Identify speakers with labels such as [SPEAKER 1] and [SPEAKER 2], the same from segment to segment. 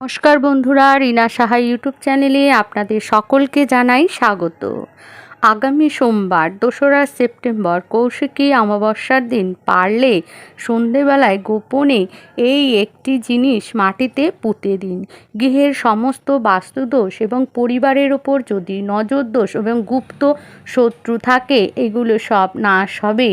[SPEAKER 1] নমস্কার বন্ধুরা রিনা সাহা ইউটিউব চ্যানেলে আপনাদের সকলকে জানাই স্বাগত। আগামী সোমবার, দোসরা সেপ্টেম্বর, কৌশিকী অমাবস্যার দিন পারলে সন্ধেবেলায় গোপনে এই একটি জিনিস মাটিতে পুঁতে দিন। গৃহের সমস্ত বাস্তুদোষ এবং পরিবারের ওপর যদি নজর দোষ এবং গুপ্ত শত্রু থাকে, এগুলো সব নাশ হবে।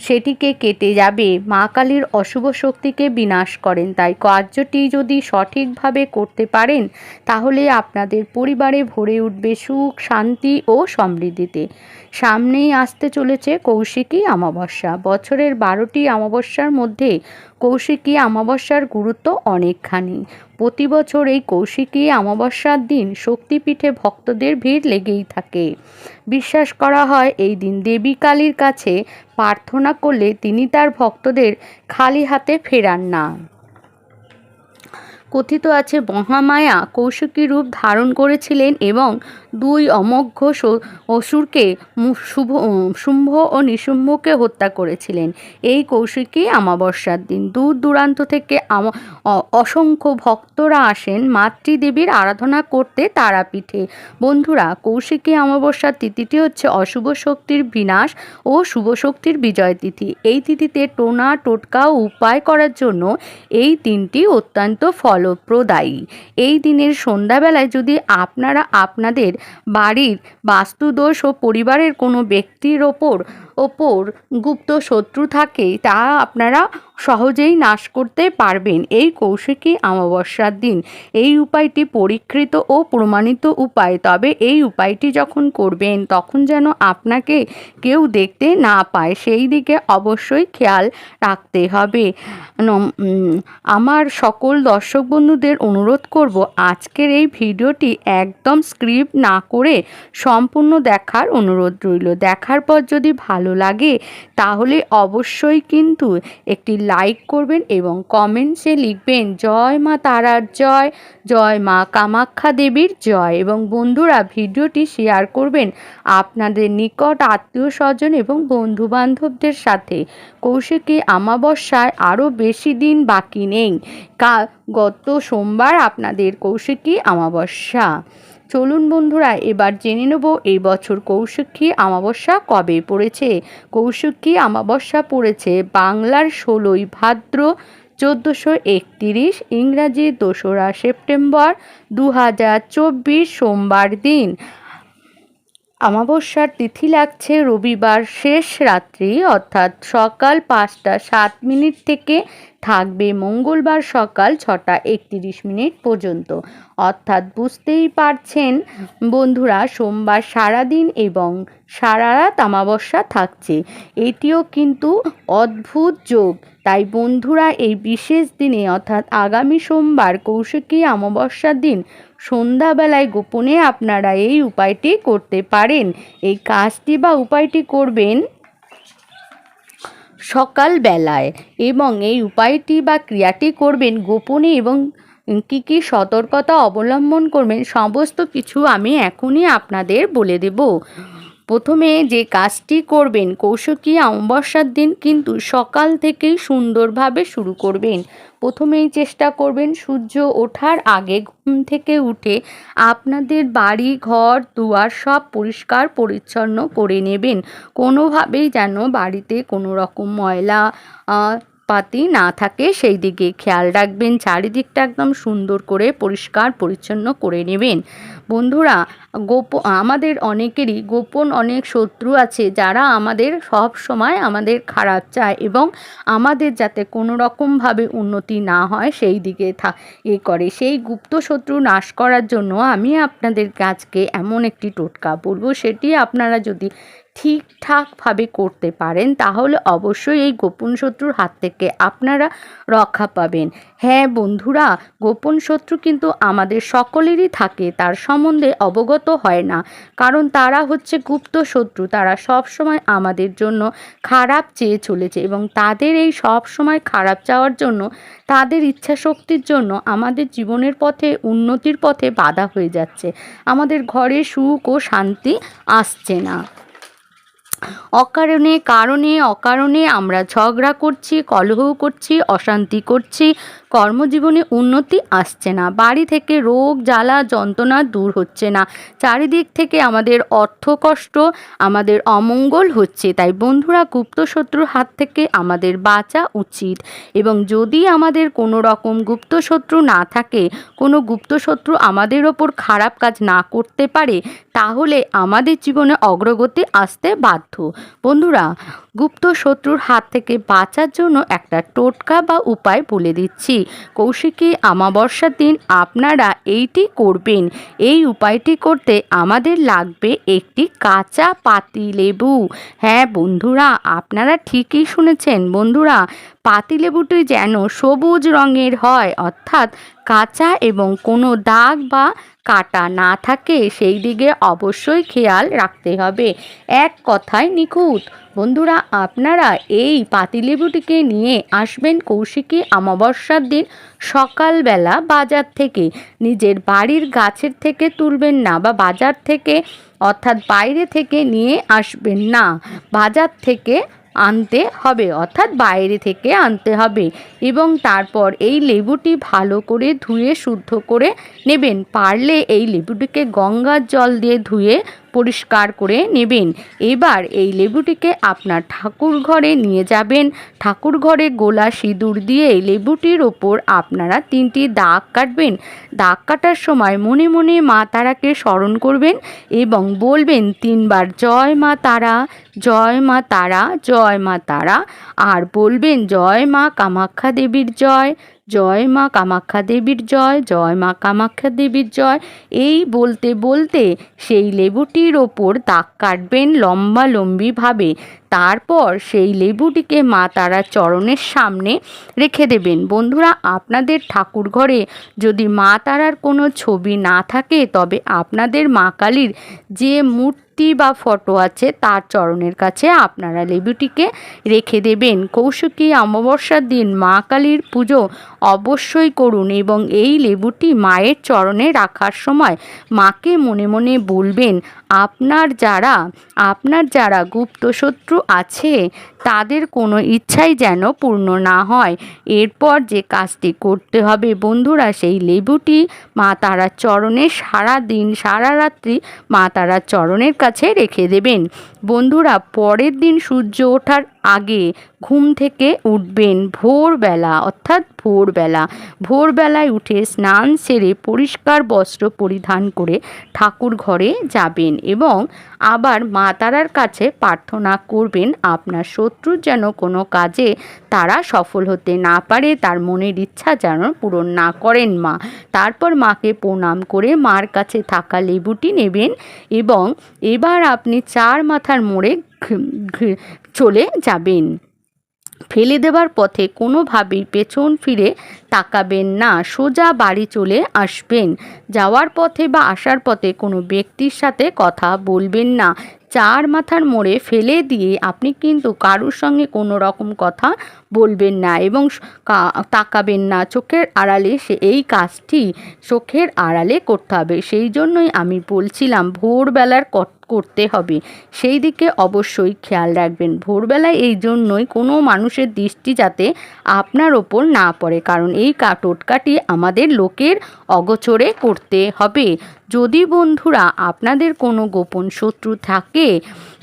[SPEAKER 1] সেটিকে কেটে যাবে। মা কালীর অশুভ শক্তিকে বিনাশ করেন। তাই কার্যটি যদি সঠিকভাবে করতে পারেন, তাহলে আপনাদের পরিবারে ভরে উঠবে সুখ, শান্তি ও সমৃদ্ধিতে সামনেই আসতে চলেছে কৌশিকী অমাবস্যা। বছরের বারোটি অমাবস্যার মধ্যে কৌশিকী অমাবস্যার গুরুত্ব অনেকখানি। প্রতি বছর এই কৌশিকী অমাবস্যার দিন শক্তিপীঠে ভক্তদের ভিড় লেগেই থাকে। বিশ্বাস করা হয় এই দিন দেবী কালীর কাছে প্রার্থনা করলে তিনি তার ভক্তদের খালি হাতে ফেরান না। কথিত আছে, মহামায়া কৌশিকী রূপ ধারণ করেছিলেন এবং দুই অমোঘ অসুরকে শুভ শুম্ভ ও নিশুম্ভকে হত্যা করেছিলেন। এই কৌশিকী অমাবস্যার দিন। দূর দূরান্ত থেকে অসংখ্য ভক্তরা আসেন মাতৃদেবীর আরাধনা করতে তারাপীঠে। বন্ধুরা, কৌশিকী অমাবস্যার তিথিটি হচ্ছে অশুভ শক্তির বিনাশ ও শুভ শক্তির বিজয় তিথি। এই তিথিতে টোনা, টোটকা উপায় করার জন্য এই দিনটি অত্যন্ত ফলপ্রদায়ী। এই দিনের সন্ধ্যাবেলায় যদি আপনারা আপনাদের বাড়ির বাস্তুদোষ ও পরিবারের কোনো ব্যক্তির ওপর ওপর গুপ্ত শত্রু থাকে, তা আপনারা সহজেই নাশ করতে পারবেন। এই কৌশিকী অমাবস্যার দিন। এই উপায়টি পরীক্ষিত ও প্রমাণিত উপায়। তবে এই উপায়টি যখন করবেন, তখন যেন আপনাকে কেউ দেখতে না পায়। সেই দিকে অবশ্যই খেয়াল রাখতে হবে। আমার সকল দর্শক বন্ধুদের অনুরোধ করব, আজকের এই ভিডিওটি একদম স্ক্রিপ্ট না করে সম্পূর্ণ দেখার অনুরোধ রইল। দেখার পর যদি ভালো লাগে, তাহলে অবশ্যই কিন্তু একটি লাইক করবেন এবং কমেন্টসে লিখবেন, জয় মা তারার জয় জয় মা কামাখ্যা দেবীর জয়। এবং বন্ধুরা, ভিডিওটি শেয়ার করবেন আপনাদের নিকট আত্মীয় স্বজন এবং বন্ধু বান্ধবদের সাথে। কৌশিকী অমাবস্যায় আরও বেশি দিন বাকি নেই। কা গত সোমবার আপনাদের কৌশিকী অমাবস্যা। চলুন বন্ধুরা, এবার জেনে নেব এই বছর কৌশিকী অমাবস্যা কবে পড়েছে? কৌশিকী অমাবস্যা পড়েছে? বাংলার ষোলোই ভাদ্র চোদ্দোশো একতিরিশ, ইংরাজি দোসরা সেপ্টেম্বর দু হাজার চব্বিশ সোমবার দিন। অমাবস্যার তিথি লাগছে রবিবার শেষ রাত্রি, অর্থাৎ সকাল পাঁচটা সাত মিনিট থেকে থাকবে মঙ্গলবার সকাল ছটা একতিরিশ মিনিট পর্যন্ত। অর্থাৎ বুঝতেই পারছেন বন্ধুরা, সোমবার সারাদিন এবং সারা রাত অমাবস্যা থাকছে। এটিও কিন্তু অদ্ভুত যোগ। তাই বন্ধুরা, এই বিশেষ দিনে, অর্থাৎ আগামী সোমবার কৌশিকী অমাবস্যার দিন, সন্ধ্যাবেলায় গোপনে আপনারা এই উপায়টি করতে পারেন। এই কাজটি বা উপায়টি করবেন সকালবেলায়। এবং এই উপায়টি বা ক্রিয়াটি করবেন গোপনে এবং কী কী সতর্কতা অবলম্বন করবেন, সমস্ত কিছু আমি এখনই আপনাদের বলে দেব। প্রথমে যে কাজটি করবেন, কৌশকী অমাবস্যার দিন কিন্তু সকাল থেকেই সুন্দরভাবে শুরু করবেন। প্রথমেই চেষ্টা করবেন সূর্য ওঠার আগে ঘুম থেকে উঠে আপনাদের বাড়ি, ঘর, দুয়ার সব পরিষ্কার পরিচ্ছন্ন করে নেবেন। কোনোভাবেই যেন বাড়িতে কোনো রকম ময়লা পাতি না থাকে, সেই দিকে খেয়াল রাখবেন। চারিদিকটা একদম সুন্দর করে পরিষ্কার, পরিচ্ছন্ন করে নেবেন। বন্ধুরা, গোপ, আমাদের অনেকেরই গোপন অনেক শত্রু আছে যারা আমাদের সব সময় আমাদের খারাপ চায় এবং আমাদের যাতে কোনো রকমভাবে উন্নতি না হয়, সেই দিকে থা, এ করে। সেই গুপ্ত শত্রু নাশ করার জন্য আমি আপনাদের কাছকে এমন একটি টোটকা বলব, সেটি আপনারা যদি ঠিকঠাকভাবে করতে পারেন, তাহলে অবশ্যই এই গোপন শত্রুর হাত থেকে আপনারা রক্ষা পাবেন। হ্যাঁ বন্ধুরা, গোপন শত্রু কিন্তু আমাদের সকলেরই থাকে, তার সম্বন্ধে অবগত হয় না। কারণ তারা হচ্ছে গুপ্ত শত্রু, তারা সব সময় আমাদের জন্য খারাপ চেয়ে চলেছে এবং তাদের এই সব সময় খারাপ চাওয়ার জন্য, তাদের ইচ্ছা শক্তির জন্য আমাদের জীবনের পথে, উন্নতির পথে বাধা হয়ে যাচ্ছে। আমাদের ঘরে সুখ ও শান্তি আসছে না। অকারণে কারণে অকারণে আমরা ঝগড়া করছি কলহ করছি অশান্তি করছি কর্মজীবনে উন্নতি আসছে না। বাড়ি থেকে রোগ, জ্বালা, যন্ত্রণা দূর হচ্ছে না। চারিদিক থেকে আমাদের অর্থ কষ্ট, আমাদের অমঙ্গল হচ্ছে। তাই বন্ধুরা গুপ্ত শত্রুর হাত থেকে আমাদের বাঁচা উচিত। এবং যদি আমাদের কোনো রকম গুপ্ত শত্রু না থাকে, কোনো গুপ্ত শত্রু আমাদের ওপর খারাপ কাজ না করতে পারে, তাহলে আমাদের জীবনে অগ্রগতি আসতে বাধ্য। বন্ধুরা গুপ্ত শত্রুর হাত থেকে বাঁচার জন্য একটা টোটকা বা উপায় বলে দিচ্ছি। কৌশিকী আমাবস্যার দিন আপনারা এইটি করবেন। এই উপায়টি করতে আমাদের লাগবে একটি কাঁচা পাতি লেবু হ্যাঁ বন্ধুরা, আপনারা ঠিকই শুনেছেন। বন্ধুরা, পাতিলেবুটি যেন সবুজ রঙের হয়, অর্থাৎ কাঁচা এবং কোনো দাগ বা কাটা না থাকে, সেই দিকে অবশ্যই খেয়াল রাখতে হবে। এক কথায় নিখুঁত। বন্ধুরা, আপনারা এই পাতিলেবুটিকে নিয়ে আসবেন কৌশিকী অমাবস্যার দিন সকালবেলা বাজার থেকে। নিজের বাড়ির গাছের থেকে তুলবেন না বা বাজার থেকে, অর্থাৎ বাইরে থেকে নিয়ে আসবেন না। বাজার থেকে আনতে হবে, অর্থাৎ বাইরে থেকে আনতে হবে এবং তারপর এই লেবুটি ভালো করে ধুয়ে, শুদ্ধ করে নেবেন। পারলে এই লেবুটিকে গঙ্গার জল দিয়ে ধুয়ে পরিষ্কার করে নেবেন। এবার এই লেবুটিকে আপনার ঠাকুর ঘরে নিয়ে যাবেন। ঠাকুর ঘরে গোলা সিঁদুর দিয়ে লেবুটির ওপর আপনারা তিনটি দাগ কাটবেন। দাগ কাটার সময় মনে মনে মা তারাকে স্মরণ করবেন এবং বলবেন, তিনবার জয় মা তারা, জয় মা তারা, জয় মা তারা। আর বলবেন, জয় মা কামাখ্যা দেবীর জয় জয় মা কামাখ্যা দেবীর জয় জয় মা কামাখ্যা দেবীর জয়। এই বলতে বলতে সেই লেবুটির ওপর দাগ কাটবেন লম্বা লম্বিভাবে। তারপর সেই লেবুটিকে মা তারা চরণের সামনে রেখে দেবেন। বন্ধুরা, আপনাদের ঠাকুর ঘরে যদি মা তারার কোনো ছবি না থাকে, তবে আপনাদের মা কালীর যে মূর্তি বা ফটো আছে, তার চরণের কাছে আপনারা লেবুটিকে রেখে দেবেন। কৌশিকী অমাবস্যার দিন মা কালীর পুজো অবশ্যই করুন এবং এই লেবুটি মায়ের চরণে রাখার সময় মাকে মনে মনে বলবেন আপনার যারা আপনার যারা গুপ্ত শত্রু আছে, তাদের কোনো ইচ্ছাই যেন পূর্ণ না হয়। এরপর যে কাজটি করতে হবে বন্ধুরা, সেই লেবুটি মা তারার চরণে সারা দিন সারা রাত্রি মা তারার চরণের কাছে রেখে দেবেন। বন্ধুরা, পরের দিন সূর্য ওঠার আগে ঘুম থেকে উঠবেন ভোরবেলা, অর্থাৎ ভোরবেলা। ভোরবেলায় উঠে স্নান সেরে পরিষ্কার বস্ত্র পরিধান করে ঠাকুর ঘরে যাবেন এবং আবার মা তারার কাছে প্রার্থনা করবেন, আপনার শত্রুর যেন কোনো কাজে তারা সফল হতে না পারে, তার মনের ইচ্ছা যেন পূরণ না করেন মা। তারপর মাকে প্রণাম করে মার কাছে থাকা লেবুটি নেবেন এবং এবার আপনি চার মাথার মোড়ে চলে যাবেন। ফেলে দেবার পথে কোনোভাবেই পেছন ফিরে তাকাবেন না, সোজা বাড়ি চলে আসবেন। যাওয়ার পথে বা আসার পথে কোনো ব্যক্তির সাথে কথা বলবেন না। চার মাথার মোড়ে ফেলে দিয়ে আপনি কিন্তু কারুর সঙ্গে কোনো রকম কথা বলবেন না এবং তাকাবেন না। চোখের আড়ালে সে, এই কাজটি চোখের আড়ালে করতে হবে। সেই জন্যই আমি বলছিলাম, ভোরবেলার করতে হবে। সেই দিকে অবশ্যই খেয়াল রাখবেন। ভোরবেলায় এই জন্যই কোনো মানুষের দৃষ্টি যাতে আপনার ওপর না পড়ে। কারণ এই টোটকাটি আমাদের লোকের অগোচরে করতে হবে। যদি বন্ধুরা আপনাদের কোনো গোপন শত্রু থাকে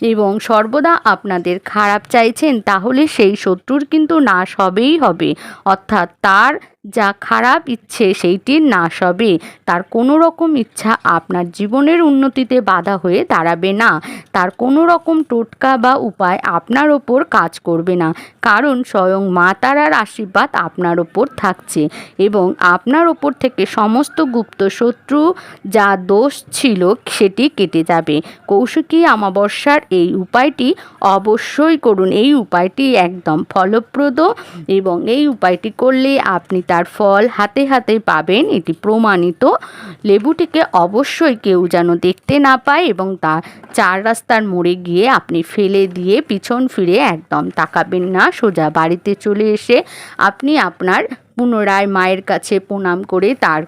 [SPEAKER 1] এবং সর্বদা আপনাদের খারাপ চাইছেন, তাহলে সেই শত্রুর কিন্তু নাশ হবেই হবে। অর্থাৎ তার যা খারাপ ইচ্ছে, সেইটির নাশ হবে। তার কোনো রকম ইচ্ছা আপনার জীবনের উন্নতিতে বাধা হয়ে দাঁড়াবে না। তার কোনো রকম টোটকা বা উপায় আপনার ওপর কাজ করবে না। কারণ স্বয়ং মা তারার আশীর্বাদ আপনার ওপর থাকছে এবং আপনার ওপর থেকে সমস্ত গুপ্ত শত্রু যা দোষ ছিল, সেটি কেটে যাবে। কৌশিকী অমাবস্যার এই উপায়টি অবশ্যই করুন। এই উপায়টি একদম ফলপ্রদ এবং এই উপায়টি করলে আপনি তার ফল হাতে হাতে পাবেন। এটি প্রমাণিত। লেবুটিকে অবশ্যই কেউ যেন দেখতে না পায় এবং তা চার রাস্তার মোড়ে গিয়ে আপনি ফেলে দিয়ে পিছন ফিরে একদম তাকাবেন না। সোজা বাড়িতে চলে এসে আপনি আপনার পুনরায় মায়ের কাছে প্রণাম করে তার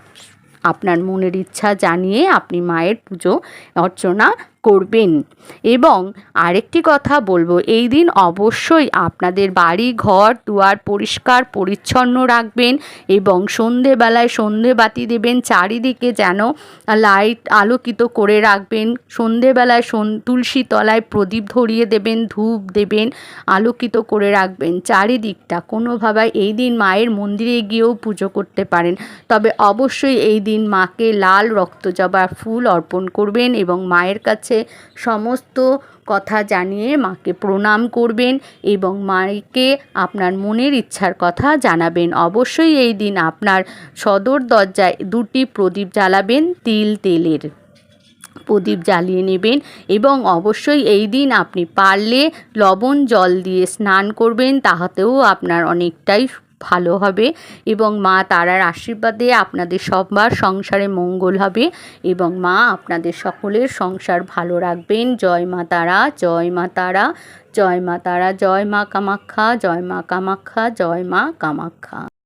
[SPEAKER 1] আপনার মনের ইচ্ছা জানিয়ে আপনি মায়ের পুজো অর্চনা করবেন। এবং আরেকটি কথা বলব, এই দিন অবশ্যই আপনাদের বাড়ি, ঘর, দুয়ার পরিষ্কার, পরিচ্ছন্ন রাখবেন এবং সন্ধেবেলায় সন্ধে বাতি দেবেন, চারিদিকে যেন লাইট আলোকিত করে রাখবেন। সন্ধেবেলায় সন- তুলসী তলায় প্রদীপ ধরিয়ে দেবেন, ধূপ দেবেন, আলোকিত করে রাখবেন। চারিদিকটা কোনোভাবে এই দিন মায়ের মন্দিরে গিয়েও পুজো করতে পারেন। তবে অবশ্যই এই দিন মাকে লাল রক্তজবা ফুল অর্পণ করবেন এবং মায়ের কাছে সমস্ত কথা জানিয়ে মাকে প্রণাম করবেন এবং মাকে আপনার মনের ইচ্ছার কথা জানাবেন। অবশ্যই এই দিন আপনার সদর দরজায় দুটি প্রদীপ জ্বালাবেন, তিল তেলের প্রদীপ জ্বালিয়ে নেবেন এবং অবশ্যই এই দিন আপনি পারলে লবণ জল দিয়ে স্নান করবেন, তাহাতেও আপনার অনেকটাই ভালো হবে এবং মা তারার আশীর্বাদে আপনাদের সবার সংসারে মঙ্গল হবে এবং মা আপনাদের সকলের সংসার ভালো রাখবেন। জয় মা তারা, জয় মা তারা, জয় মা তারা, জয় মা কামাখ্যা, জয় মা কামাখ্যা, জয় মা কামাখ্যা।